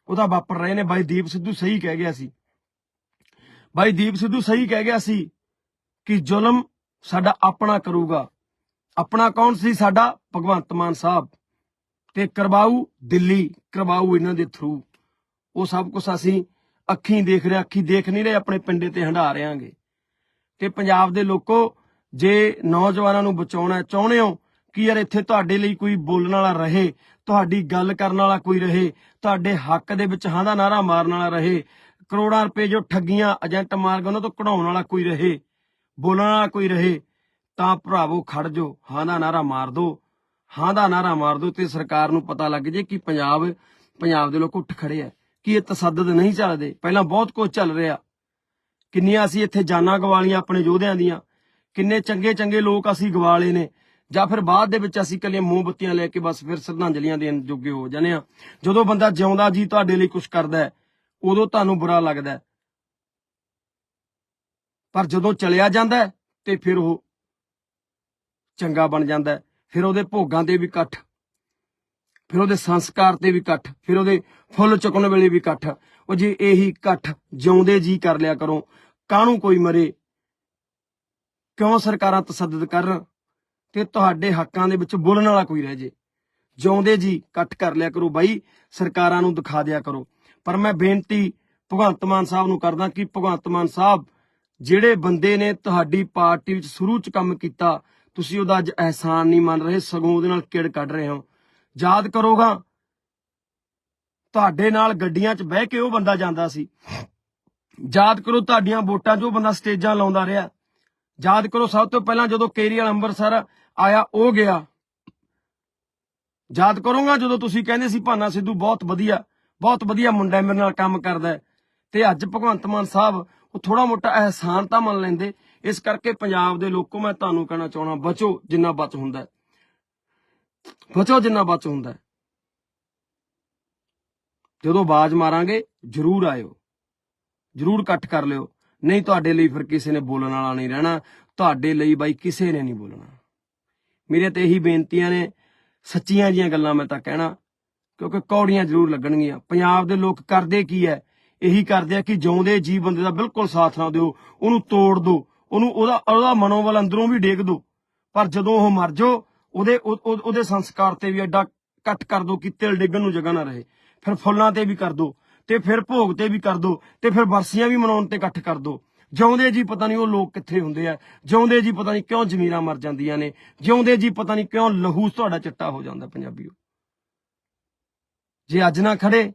ਉਹਦਾ ਵਾਪਰ ਰਹੇ ਨੇ। ਬਾਈ ਦੀਪ ਸਿੱਧੂ ਸਹੀ ਕਹਿ ਗਿਆ ਸੀ। ਬਾਈ ਦੀਪ ਸਿੱਧੂ ਸਹੀ ਕਹਿ ਗਿਆ ਸੀ ਕਿ ਜ਼ੁਲਮ ਸਾਡਾ ਆਪਣਾ ਕਰੂਗਾ। ਆਪਣਾ ਕੌਣ ਸੀ? ਸਾਡਾ ਭਗਵੰਤ ਮਾਨ ਸਾਹਿਬ ਤੇ ਕਰਵਾਊ ਦਿੱਲੀ, ਕਰਵਾਊ ਇਹਨਾਂ ਦੇ ਥਰੂ ਉਹ ਸਭ ਕੁਝ ਅਸੀਂ ਅੱਖੀਂ ਦੇਖ ਰਹੇ ਅੱਖੀਂ ਦੇਖ ਨਹੀਂ ਰਹੇ, ਆਪਣੇ ਪਿੰਡੇ ਤੇ ਹੰਢਾ ਰਿਆਂਗੇ ਤੇ ਪੰਜਾਬ ਦੇ ਲੋਕੋ, ਜੇ ਨੌਜਵਾਨਾਂ ਨੂੰ ਬਚਾਉਣਾ ਚਾਹੁੰਦੇ ਹੋ, ਕਿ ਯਾਰ ਇੱਥੇ ਤੁਹਾਡੇ ਲਈ ਕੋਈ ਬੋਲਣ ਵਾਲਾ ਰਹੇ? ਤੁਹਾਡੀ ਗੱਲ ਕਰਨ ਵਾਲਾ ਕੋਈ ਰਹੇ, ਤੁਹਾਡੇ ਹੱਕ ਦੇ ਵਿੱਚ ਹਾਂ ਦਾ ਨਾਰਾ ਮਾਰਨ ਵਾਲਾ ਰਹੇ, ਕਰੋੜਾਂ ਰੁਪਏ ਜੋ ਠੱਗੀਆਂ ਏਜੰਟ ਮਾਰ ਗਏ ਉਹਨਾਂ ਤੋਂ ਕਢਾਉਣ ਵਾਲਾ ਕੋਈ ਰਹੇ, ਬੋਲਣ ਵਾਲਾ ਕੋਈ ਰਹੇ, ਤਾਂ ਭਰਾਵੋ ਖੜ ਜੋ ਹਾਂ ਦਾ ਨਾਰਾ ਮਾਰ ਦੋ ਹਾਂ ਦਾ ਨਾਰਾ ਮਾਰ ਦੋ ਤੇ ਸਰਕਾਰ ਨੂੰ ਪਤਾ ਲੱਗ ਜੇ ਕਿ ਪੰਜਾਬ ਪੰਜਾਬ ਦੇ ਲੋਕ ਉੱਠ ਖੜੇ ਆ, ਕਿ ਇਹ ਤਸੱਦਦ ਨਹੀਂ ਚੱਲਦੇ, ਪਹਿਲਾਂ ਬਹੁਤ ਕੁਝ ਚੱਲ ਰਿਹਾ, ਕਿੰਨੀਆਂ ਅਸੀਂ ਇੱਥੇ ਜਾਨਾਂ ਗਵਾਲੀਆਂ ਆਪਣੇ ਯੋਧਿਆਂ ਦੀਆਂ, ਕਿੰਨੇ ਚੰਗੇ ਚੰਗੇ ਲੋਕ ਅਸੀਂ ਗਵਾਲੇ ਨੇ ਜਾਂ ਫਿਰ ਬਾਅਦ ਦੇ ਵਿੱਚ ਅਸੀਂ ਕੱਲੀਆਂ ਮੋਮਬੱਤੀਆਂ ਲੈ ਕੇ ਬਸ ਫਿਰ ਸ਼ਰਧਾਂਜਲੀਆਂ ਦੇਣ ਜੋਗੇ ਹੋ ਜਾਂਦੇ ਆ ਜਦੋਂ ਬੰਦਾ ਜਿਉਂਦਾ ਜੀ ਤੁਹਾਡੇ ਲਈ ਕੁਝ ਕਰਦਾ ਉਦੋਂ ਤੁਹਾਨੂੰ ਬੁਰਾ ਲੱਗਦਾ ਪਰ ਜਦੋਂ ਚਲਿਆ ਜਾਂਦਾ ਤੇ ਫਿਰ ਉਹ ਚੰਗਾ ਬਣ ਜਾਂਦਾ ਫਿਰ ਉਹਦੇ ਭੋਗਾਂ ਤੇ ਵੀ ਇਕੱਠ, ਫਿਰ ਉਹਦੇ ਸੰਸਕਾਰ ਤੇ ਵੀ ਇਕੱਠ, ਫਿਰ ਉਹਦੇ ਫੁੱਲ ਚੁੱਕਣ ਵੇਲੇ ਵੀ ਇਕੱਠ। ਉਹ ਜੀ ਇਹੀ ਇਕੱਠ ਜਿਉਂਦੇ ਜੀ ਕਰ ਲਿਆ ਕਰੋ। ਕਾਹਨੂੰ ਕੋਈ ਮਰੇ? ਕਿਉਂ ਸਰਕਾਰਾਂ ਤਸੱਦਦ ਕਰਨ? ਤੇ ਤੁਹਾਡੇ ਹੱਕਾਂ ਦੇ ਵਿੱਚ ਬੋਲਣ ਵਾਲਾ ਕੋਈ ਰਹਿ ਜੇ। ਜਿਉਂਦੇ ਜੀ, ਇਕੱਠ ਕਰ ਲਿਆ ਕਰੋ ਬਾਈ, ਸਰਕਾਰਾਂ ਨੂੰ ਦਿਖਾ ਦਿਆ ਕਰੋ। ਪਰ ਮੈਂ ਬੇਨਤੀ ਭਗਵੰਤ ਮਾਨ ਸਾਹਿਬ ਨੂੰ ਕਰਦਾ ਕਿ ਭਗਵੰਤ ਮਾਨ ਸਾਹਿਬ, ਜਿਹੜੇ ਬੰਦੇ ਨੇ ਤੁਹਾਡੀ ਪਾਰਟੀ ਵਿੱਚ ਸ਼ੁਰੂ ਚ ਕੰਮ ਕੀਤਾ, ਤੁਸੀਂ ਉਹਦਾ ਅੱਜ ਅਹਿਸਾਨ ਨਹੀਂ ਮੰਨ ਰਹੇ, ਸਗੋਂ ਉਹਦੇ ਨਾਲ ਕਿੜ ਕੱਢ ਰਹੇ ਹੋ। ਯਾਦ ਕਰੋਗਾ, ਤੁਹਾਡੇ ਨਾਲ ਗੱਡੀਆਂ 'ਚ ਬਹਿ ਕੇ ਉਹ ਬੰਦਾ ਜਾਂਦਾ ਸੀ। ਯਾਦ ਕਰੋ ਤੁਹਾਡੀਆਂ ਵੋਟਾਂ 'ਚ ਉਹ ਬੰਦਾ ਸਟੇਜਾਂ ਲਾਉਂਦਾ ਰਿਹਾ। ਯਾਦ ਕਰੋ ਸਭ ਤੋਂ ਪਹਿਲਾਂ ਜਦੋਂ ਕੇਰੀਅਲ ਅੰਮ੍ਰਿਤਸਰ ਆਇਆ, ਉਹ ਗਿਆ। ਯਾਦ ਕਰੋਗਾ ਜਦੋਂ ਤੁਸੀਂ ਕਹਿੰਦੇ ਸੀ, ਭਾਨਾ ਸਿੱਧੂ, ਬਹੁਤ ਵਧੀਆ ਬਹੁਤ ਵਧੀਆ ਮੁੰਡਾ ਮੇਰੇ ਨਾਲ ਕੰਮ ਕਰਦਾ ਤੇ ਅੱਜ ਭਗਵੰਤ ਮਾਨ ਸਾਹਿਬ, ਉਹ ਥੋੜਾ ਮੋਟਾ ਅਹਿਸਾਨ ਤਾਂ ਮੰਨ ਲੈਂਦੇ। ਇਸ ਕਰਕੇ ਪੰਜਾਬ ਦੇ ਲੋਕੋ, ਮੈਂ ਤੁਹਾਨੂੰ ਕਹਿਣਾ ਚਾਹਣਾ ਬਚੋ ਜਿੰਨਾ ਬਚ ਹੁੰਦਾ ਬਚੋ ਜਿੰਨਾ ਬਚ ਹੁੰਦਾ ਜਦੋਂ ਬਾਜ਼ ਮਾਰਾਂਗੇ, ਜਰੂਰ ਆਇਓ। ਜਰੂਰ ਇਕੱਠ ਕਰ ਲਿਓ। ਨਹੀਂ, ਤੁਹਾਡੇ ਲਈ ਫਿਰ ਕਿਸੇ ਨੇ ਬੋਲਣ ਵਾਲਾ ਨਹੀਂ ਰਹਿਣਾ। ਤੁਹਾਡੇ ਲਈ ਬਾਈ ਕਿਸੇ ਨੇ ਨਹੀਂ ਬੋਲਣਾ। ਮੇਰੇ ਤੇ ਇਹੀ ਬੇਨਤੀਆਂ ਨੇ, ਸੱਚੀਆਂ ਜੀਆਂ ਗੱਲਾਂ ਮੈਂ ਤਾਂ ਕਹਿਣਾ, ਕਿਉਂਕਿ ਕੌੜੀਆਂ ਜ਼ਰੂਰ ਲੱਗਣਗੀਆਂ। ਪੰਜਾਬ ਦੇ ਲੋਕ ਕਰਦੇ ਕੀ ਹੈ ਇਹੀ ਕਰਦੇ ਆ ਕਿ ਜਿਉਂਦੇ ਜੀ ਬੰਦੇ ਦਾ ਬਿਲਕੁਲ ਸਾਥ ਨਾ ਦਿਓ, ਉਹਨੂੰ ਤੋੜ ਦਿਓ ਉਹਨੂੰ ਉਹਦਾ ਉਹਦਾ ਮਨੋਬਲ ਅੰਦਰੋਂ ਵੀ ਡੇਕ ਦਿਓ ਪਰ ਜਦੋਂ ਉਹ ਮਰ ਜਾਓ, ਉਹਦੇ ਉਹਦੇ ਸੰਸਕਾਰ ਤੇ ਵੀ ਐਡਾ ਕੱਟ ਕਰ ਦਿਓ ਕਿ ਤਿਲ ਡਿੱਗਣ ਨੂੰ ਜਗ੍ਹਾ ਨਾ ਰਹੇ। ਫਿਰ ਫੁੱਲਾਂ ਤੇ ਵੀ ਕਰ ਦਿਓ ਤੇ ਫਿਰ ਭੋਗ ਤੇ ਵੀ ਕਰ ਦਿਓ ਤੇ ਫਿਰ ਬਰਸੀਆਂ ਵੀ ਮਨਾਉਣ ਤੇ ਇਕੱਠ ਕਰ ਦਿਓ ਜਿਉਂਦੇ ਜੀ ਪਤਾ ਨਹੀਂ ਉਹ ਲੋਕ ਕਿੱਥੇ ਹੁੰਦੇ ਆ, ਜਿਉਂਦੇ ਜੀ ਪਤਾ ਨਹੀਂ ਕਿਉਂ ਜ਼ਮੀਰਾਂ ਮਰ ਜਾਂਦੀਆਂ ਨੇ, ਜਿਉਂਦੇ ਜੀ ਪਤਾ ਨਹੀਂ ਕਿਉਂ ਲਹੂ ਤੁਹਾਡਾ ਚਿੱਟਾ ਹੋ ਜਾਂਦਾ ਪੰਜਾਬੀਓ। ਜੇ ਅੱਜ ਨਾ ਖੜੇ,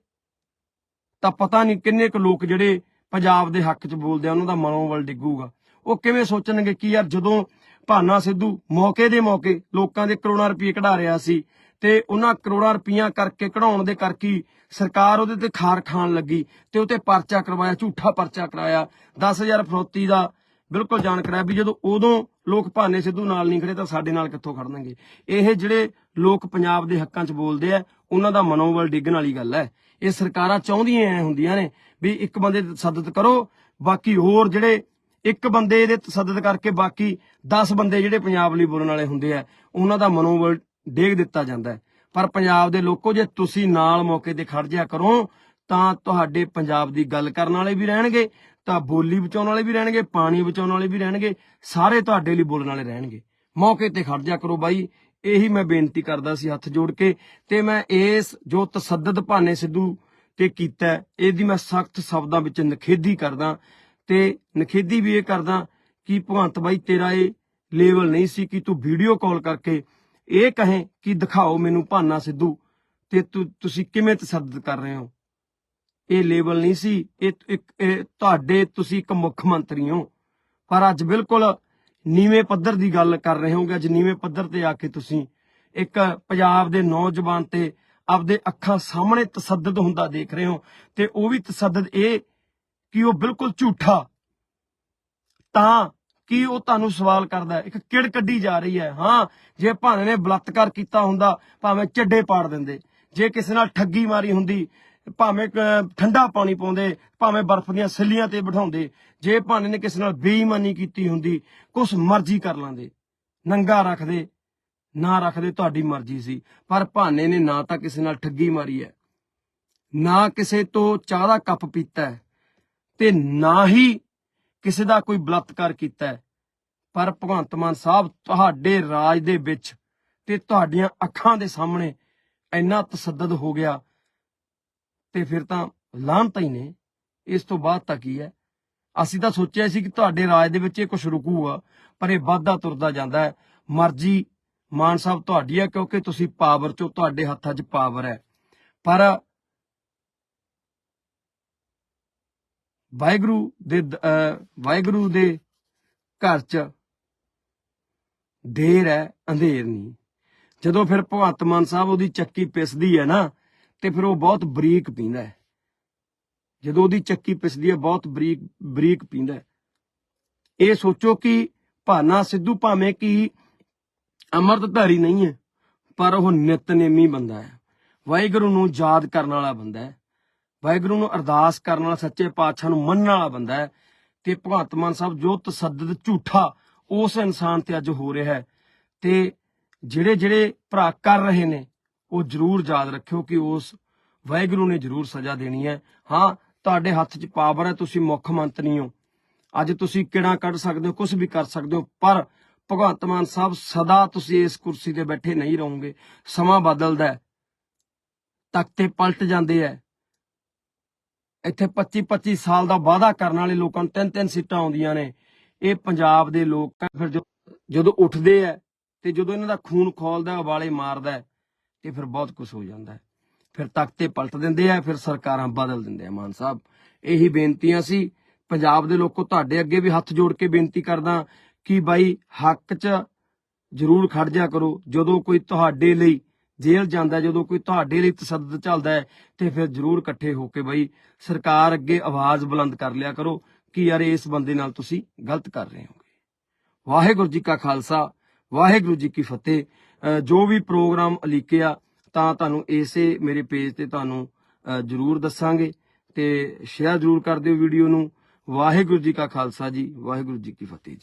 ਤਾਂ ਪਤਾ ਨਹੀਂ ਕਿੰਨੇ ਕੁ ਲੋਕ ਜਿਹੜੇ ਪੰਜਾਬ ਦੇ ਹੱਕ 'ਚ ਬੋਲਦੇ ਆ, ਉਹਨਾਂ ਦਾ ਮਨੋਬਲ ਡਿੱਗੂਗਾ। ਉਹ ਕਿਵੇਂ ਸੋਚਣਗੇ ਕਿ ਯਾਰ ਜਦੋਂ ਭਾਨਾ ਸਿੱਧੂ ਮੌਕੇ ਦੇ ਮੌਕੇ ਲੋਕਾਂ ਦੇ ਕਰੋੜਾਂ ਰੁਪਏ ਕਢਾ ਰਿਹਾ ਸੀ ਤੇ ਉਹਨਾਂ ਕਰੋੜਾਂ ਰੁਪਈਆ ਕਰਕੇ ਕਢਾਉਣ ਦੇ ਕਰਕੇ ਸਰਕਾਰ ਉਹਦੇ ਤੇ ਖਾਰ ਖਾਣ ਲੱਗੀ ਤੇ ਉਹ ਤੇ ਪਰਚਾ ਕਰਵਾਇਆ, ਝੂਠਾ ਪਰਚਾ ਕਰਾਇਆ। 10000 ਫਰੋਤੀ ਦਾ ਬਿਲਕੁਲ ਜਾਣ ਕਰਾਇਆ ਵੀ ਜਦੋਂ ਉਦੋਂ ਲੋਕ ਭਾਨੇ ਸਿੱਧੂ ਨਾਲ ਨਹੀਂ ਖੜੇ ਤਾਂ ਸਾਡੇ ਨਾਲ ਕਿੱਥੋਂ ਖੜਨਗੇ? ਇਹ ਜਿਹੜੇ ਲੋਕ ਪੰਜਾਬ ਦੇ ਹੱਕਾਂ 'ਚ ਬੋਲਦੇ ਆ, ਉਹਨਾਂ ਦਾ ਮਨੋਬਲ ਡਿੱਗਣ ਵਾਲੀ ਗੱਲ ਹੈ। ਇਹ ਸਰਕਾਰਾਂ ਚਾਹੁੰਦੀਆਂ ਐ ਹੁੰਦੀਆਂ ਨੇ ਵੀ ਇੱਕ ਬੰਦੇ ਦੀ ਤਸੱਦਦ ਕਰੋ, ਬਾਕੀ ਹੋਰ ਜਿਹੜੇ ਇੱਕ ਬੰਦੇ ਦੇ ਤਸੱਦਦ ਕਰਕੇ ਬਾਕੀ 10 ਬੰਦੇ ਜਿਹੜੇ ਪੰਜਾਬ ਲਈ ਬੋਲਣ ਵਾਲੇ ਹੁੰਦੇ ਆ, ਉਹਨਾਂ ਦਾ ਮਨੋਬਲ ਡੇਗ ਦਿੱਤਾ ਜਾਂਦਾ ਹੈ। ਪਰ ਪੰਜਾਬ ਦੇ ਲੋਕੋ, ਜੇ ਤੁਸੀਂ ਨਾਲ ਮੌਕੇ ਤੇ ਖੜ ਜਿਆ ਕਰੋ, ਤਾਂ ਤੁਹਾਡੇ ਪੰਜਾਬ ਦੀ ਗੱਲ ਕਰਨ ਵਾਲੇ ਵੀ ਰਹਿਣਗੇ, ਤਾਂ ਬੋਲੀ ਬਚਾਉਣ ਵਾਲੇ ਵੀ ਰਹਿਣਗੇ, ਪਾਣੀ ਬਚਾਉਣ ਵਾਲੇ ਵੀ ਰਹਿਣਗੇ, ਸਾਰੇ ਤੁਹਾਡੇ ਲਈ ਬੋਲਣ ਵਾਲੇ ਰਹਿਣਗੇ। ਮੌਕੇ ਤੇ ਖੜ ਜਿਆ ਕਰੋ ਬਾਈ। ਇਹੀ ਮੈਂ ਬੇਨਤੀ ਕਰਦਾ ਸੀ ਹੱਥ ਜੋੜ ਕੇ ਤੇ ਮੈਂ ਇਸ ਜੋ ਤਸੱਦਦ ਭਾਨੇ ਸਿੱਧੂ ਤੇ ਕੀਤਾ ਇਹਦੀ ਮੈਂ ਸਖਤ ਸ਼ਬਦਾਂ ਵਿੱਚ ਨਖੇਦੀ ਕਰਦਾ ਤੇ ਨਖੇਦੀ ਵੀ ਇਹ ਕਰਦਾ ਕਿ ਭਗਵੰਤ ਬਾਈ, ਤੇਰਾ ਇਹ ਲੈਵਲ ਨਹੀਂ ਸੀ ਕਿ ਤੂੰ ਵੀਡੀਓ ਕਾਲ ਕਰਕੇ ਇਹ ਕਹੇ ਕਿ ਦਿਖਾਓ ਮੈਨੂੰ ਭਾਨਾ ਸਿੱਧੂ ਤੇ ਤੁਸੀਂ ਕਿਵੇਂ ਤਸੱਦਦ ਕਰ ਰਹੇ ਹੋ? ਇਹ ਲੇਬਲ ਨਹੀਂ ਸੀ ਇਹ ਤੁਹਾਡੇ ਤੁਸੀਂ ਇੱਕ ਮੁੱਖ ਮੰਤਰੀ ਹੋ। ਪਰ ਅੱਜ ਬਿਲਕੁਲ ਨੀਵੇਂ ਪੱਧਰ ਦੀ ਗੱਲ ਕਰ ਰਹੇ ਹੋਗੇ, ਅੱਜ ਨੀਵੇਂ ਪੱਧਰ ਤੇ ਆ ਕੇ ਤੁਸੀਂ ਇੱਕ ਪੰਜਾਬ ਦੇ ਨੌਜਵਾਨ ਤੇ ਆਪਦੇ ਅੱਖਾਂ ਸਾਹਮਣੇ ਤਸੱਦਦ ਹੁੰਦਾ ਦੇਖ ਰਹੇ ਹੋ ਤੇ ਉਹ ਵੀ ਤਸੱਦਦ ਇਹ ਕਿ ਉਹ ਬਿਲਕੁਲ ਝੂਠਾ। ਤਾਂ ਕੀ ਉਹ ਤੁਹਾਨੂੰ ਸਵਾਲ ਕਰਦਾ ਇੱਕ ਕਿੜ ਕੱਢੀ ਜਾ ਰਹੀ ਹੈ। ਹਾਂ, ਜੇ ਭਾਵੇਂ ਨੇ ਬਲਾਤਕਾਰ ਕੀਤਾ ਹੁੰਦਾ, ਭਾਵੇਂ ਚੱਡੇ ਪਾੜ ਦਿੰਦੇ, ਜੇ ਕਿਸੇ ਨਾਲ ਠੱਗੀ ਮਾਰੀ ਹੁੰਦੀ, ਭਾਵੇਂ ਠੰਡਾ ਪਾਣੀ ਪਾਉਂਦੇ, ਭਾਵੇਂ ਬਰਫ਼ ਦੀਆਂ ਸਿੱਲੀਆਂ ਤੇ ਬਿਠਾਉਂਦੇ, ਜੇ ਭਾਨੇ ਨੇ ਕਿਸੇ ਨਾਲ ਬੇਈਮਾਨੀ ਕੀਤੀ ਹੁੰਦੀ, ਕੁਛ ਮਰਜ਼ੀ ਕਰ ਲਾਂਦੇ, ਨੰਗਾ ਰੱਖਦੇ, ਨਾ ਰੱਖਦੇ ਤੁਹਾਡੀ ਮਰਜ਼ੀ ਸੀ, ਪਰ ਭਾਨੇ ਨੇ ਨਾ ਤਾਂ ਕਿਸੇ ਨਾਲ ਠੱਗੀ ਮਾਰੀ ਹੈ, ਨਾ ਕਿਸੇ ਤੋਂ ਚਾਹ ਦਾ ਕੱਪ ਪੀਤਾ ਤੇ ਨਾ ਹੀ ਕਿਸੇ ਦਾ ਕੋਈ ਬਲਾਤਕਾਰ ਕੀਤਾ ਹੈ। ਪਰ ਭਗਵੰਤ ਮਾਨ ਸਾਹਿਬ ਤੁਹਾਡੇ ਰਾਜ ਦੇ ਵਿੱਚ ਤੇ ਤੁਹਾਡੀਆਂ ਅੱਖਾਂ ਦੇ ਸਾਹਮਣੇ ਇੰਨਾ ਤਸੱਦਦ ਹੋ ਗਿਆ ਤੇ ਫਿਰ ਤਾਂ ਲਾਂਤ ਹੀ ਨੇ। ਇਸ ਤੋਂ ਬਾਅਦ ਤਾਂ ਕੀ ਹੈ? ਅਸੀਂ ਤਾਂ ਸੋਚਿਆ ਸੀ ਕਿ ਤੁਹਾਡੇ ਰਾਜ ਦੇ ਵਿੱਚ ਇਹ ਕੁਝ ਰੁਕੂਗਾ, ਪਰ ਇਹ ਵਾਧਾ ਤੁਰਦਾ ਜਾਂਦਾ ਹੈ। ਮਰਜ਼ੀ ਮਾਨ ਸਾਹਿਬ ਤੁਹਾਡੀ ਹੈ ਕਿਉਂਕਿ ਤੁਸੀਂ ਪਾਵਰ ਚੋਂ ਤੁਹਾਡੇ ਹੱਥਾਂ 'ਚ ਪਾਵਰ ਹੈ। ਪਰ ਵਾਹਿਗੁਰੂ ਦੇ ਵਾਹਿਗੁਰੂ ਦੇ ਘਰ 'ਚ ਦੇਰ ਹੈ, ਅੰਧੇਰ ਨਹੀਂ। ਜਦੋਂ ਫਿਰ ਭਗਵੰਤ ਮਾਨ ਸਾਹਿਬ ਉਹਦੀ ਚੱਕੀ ਪਿਸਦੀ ਹੈ ਨਾ, ਤੇ ਫਿਰ ਉਹ ਬਹੁਤ ਬਰੀਕ ਪੀਂਦਾ ਹੈ। ਜਦੋਂ ਉਹਦੀ ਚੱਕੀ ਪਿਸਦੀ ਹੈ, ਬਹੁਤ ਬਰੀਕ ਬਰੀਕ ਪੀਂਦਾ ਹੈ। ਇਹ ਸੋਚੋ ਕਿ ਭਾਨਾ ਸਿੱਧੂ ਭਾਵੇਂ ਕਿ ਅਮਰਤਧਾਰੀ ਨਹੀਂ ਹੈ, ਪਰ ਉਹ ਨਿਤਨੇਮੀ ਬੰਦਾ ਹੈ। ਵਾਹਿਗੁਰੂ ਨੂੰ ਯਾਦ ਕਰਨ ਵਾਲਾ ਬੰਦਾ ਹੈ। ਵਾਹਿਗੁਰੂ ਨੂੰ ਅਰਦਾਸ ਕਰਨ ਵਾਲਾ ਸੱਚੇ ਪਾਤਸ਼ਾਹ ਨੂੰ ਮੰਨਣ ਵਾਲਾ ਬੰਦਾ ਹੈ ਤੇ ਭਗਵੰਤ ਮਾਨ ਸਾਹਿਬ ਜੋ ਤਸੱਦਦ ਝੂਠਾ ਉਸ ਇਨਸਾਨ ਤੇ ਅੱਜ ਹੋ ਰਿਹਾ ਹੈ ਤੇ ਜਿਹੜੇ ਜਿਹੜੇ ਭਰਾ ਕਰ ਰਹੇ ਨੇ, ਉਹ ਜ਼ਰੂਰ ਯਾਦ ਰੱਖਿਓ ਕਿ ਉਸ ਵਾਹਿਗੁਰੂ ਨੇ ਜ਼ਰੂਰ ਸਜ਼ਾ ਦੇਣੀ ਹੈ। ਹਾਂ, ਤੁਹਾਡੇ ਹੱਥ 'ਚ ਪਾਵਰ ਹੈ, ਤੁਸੀਂ ਮੁੱਖ ਮੰਤਰੀ ਹੋ। ਅੱਜ ਤੁਸੀਂ ਕਿਹੜਾ ਕੱਢ ਸਕਦੇ ਹੋ ਕੁਝ ਵੀ ਕਰ ਸਕਦੇ ਹੋ, ਪਰ ਭਗਵੰਤ ਮਾਨ ਸਾਹਿਬ ਸਦਾ ਤੁਸੀਂ ਇਸ ਕੁਰਸੀ ਤੇ ਬੈਠੇ ਨਹੀਂ ਰਹੋਗੇ। ਸਮਾਂ ਬਦਲਦਾ ਤਖਤੇ ਪਲਟ ਜਾਂਦੇ ਐ ਇੱਥੇ 25 25 ਸਾਲ ਦਾ ਵਾਅਦਾ ਕਰਨ ਵਾਲੇ ਲੋਕਾਂ ਨੂੰ ਤਿੰਨ ਤਿੰਨ ਸੀਟਾਂ ਆਉਂਦੀਆਂ ਨੇ। ਇਹ ਪੰਜਾਬ ਦੇ ਲੋਕ ਫਿਰ ਜਦੋਂ ਉੱਠਦੇ ਐ ਤੇ ਜਦੋਂ ਇਹਨਾਂ ਦਾ ਖੂਨ ਖੋਲਦਾ ਉਬਾਲੇ ਮਾਰਦਾ ਤੇ ਫਿਰ ਬਹੁਤ ਕੁਝ ਹੋ ਜਾਂਦਾ ਫਿਰ ਤਖਤੇ ਪਲਟ ਦਿੰਦੇ ਆ, ਫਿਰ ਸਰਕਾਰਾਂ ਬਦਲ ਦਿੰਦੇ ਆ, ਮਾਨ ਸਾਹਿਬ। ਇਹੀ ਬੇਨਤੀਆਂ ਸੀ। ਪੰਜਾਬ ਦੇ ਲੋਕੋ, ਤੁਹਾਡੇ ਅੱਗੇ ਵੀ ਹੱਥ ਜੋੜ ਕੇ ਬੇਨਤੀ ਕਰਦਾ ਕਿ ਬਾਈ ਹੱਕ 'ਚ ਜ਼ਰੂਰ ਖੜ ਜਾ ਕਰੋ। ਜਦੋਂ ਕੋਈ ਤੁਹਾਡੇ ਲਈ ਜੇਲ੍ਹ ਜਾਂਦਾ ਜਦੋਂ ਕੋਈ ਤੁਹਾਡੇ ਲਈ ਤਸੱਦਦ ਚੱਲਦਾ ਹੈ, ਤੇ ਫਿਰ ਜ਼ਰੂਰ ਇਕੱਠੇ ਹੋ ਕੇ ਬਈ ਸਰਕਾਰ ਅੱਗੇ ਆਵਾਜ਼ ਬੁਲੰਦ ਕਰ ਲਿਆ ਕਰੋ ਕਿ ਯਾਰ ਇਸ ਬੰਦੇ ਨਾਲ ਤੁਸੀਂ ਗਲਤ ਕਰ ਰਹੇ ਹੋਗੇ। ਵਾਹਿਗੁਰੂ ਜੀ ਕਾ ਖਾਲਸਾ, ਵਾਹਿਗੁਰੂ ਜੀ ਕੀ ਫਤਿਹ। ਜੋ ਵੀ ਪ੍ਰੋਗਰਾਮ ਅਲੀਕਿਆ, ਤਾਂ ਤੁਹਾਨੂੰ ਇਸੇ ਮੇਰੇ ਪੇਜ ਤੇ ਤੁਹਾਨੂੰ ਜ਼ਰੂਰ ਦੱਸਾਂਗੇ ਤੇ ਸ਼ੇਅਰ ਜ਼ਰੂਰ ਕਰ ਦਿਓ ਵੀਡੀਓ ਨੂੰ। ਵਾਹਿਗੁਰੂ ਜੀ ਕਾ ਖਾਲਸਾ ਜੀ, ਵਾਹਿਗੁਰੂ ਜੀ ਕੀ ਫਤਿਹ ਜੀ।